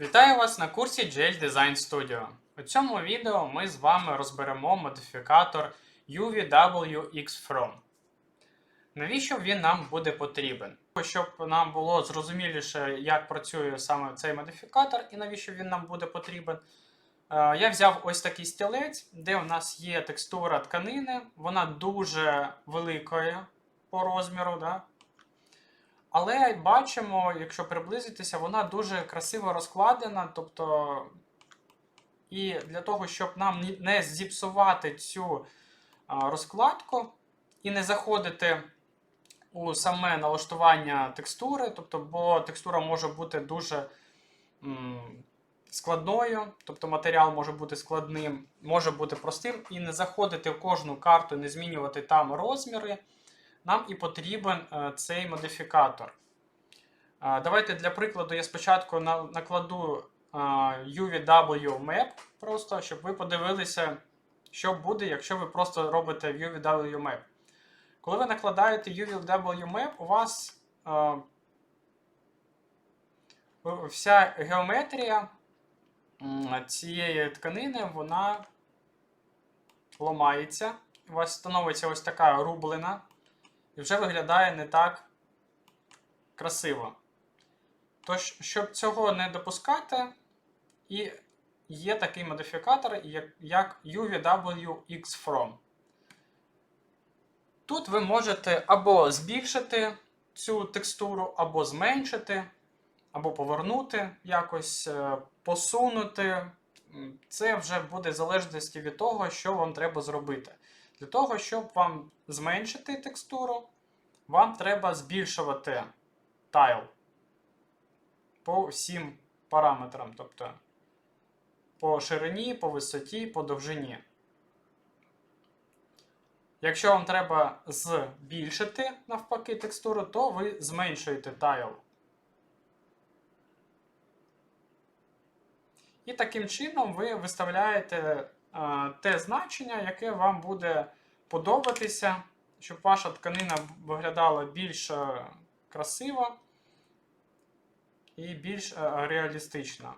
Вітаю вас на курсі GL Design Studio. У цьому відео ми з вами розберемо модифікатор UVWX-From. Навіщо він нам буде потрібен? Щоб нам було зрозуміліше, як працює саме цей модифікатор і навіщо він нам буде потрібен. е, Я взяв ось такий стілець, де у нас є текстура тканини, вона дуже великою по розміру. Але бачимо, якщо приблизитися, вона дуже красиво розкладена. Тобто, і для того, щоб нам не зіпсувати цю розкладку і не заходити у саме налаштування текстури, тобто, бо текстура може бути дуже складною, тобто матеріал може бути складним, може бути простим, і не заходити в кожну карту, не змінювати там розміри нам і потрібен е, цей модифікатор. Е, Давайте для прикладу я спочатку накладу е, UVW Map, просто, щоб ви подивилися, що буде, якщо ви просто робите UVW Map. Коли ви накладаєте UVW Map, у вас вся геометрія цієї тканини, вона ламається. У вас становиться ось така рублена і вже виглядає не так красиво. Тож, щоб цього не допускати, і є такий модифікатор, як- UVWX-From. Тут ви можете або збільшити цю текстуру, або зменшити, або повернути, якось е, посунути. Це вже буде в залежності від того, що вам треба зробити. Для того, щоб вам зменшити текстуру, вам треба збільшувати тайл по всім параметрам, тобто по ширині, по висоті, по довжині. Якщо вам треба збільшити навпаки текстуру, то ви зменшуєте тайл. І таким чином ви виставляєте те значення, яке вам буде подобатися, щоб ваша тканина виглядала більш е, красиво і більш е, реалістично.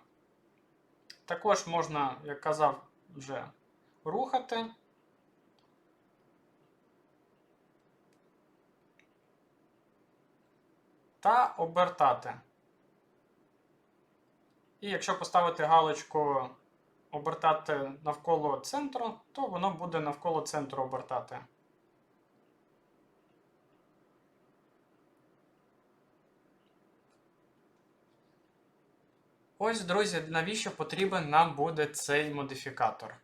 Також можна, як казав, вже рухати. Та обертати. І якщо поставити галочку обертати навколо центру, то воно буде навколо центру обертати. Ось, друзі, навіщо потрібен нам буде цей модифікатор.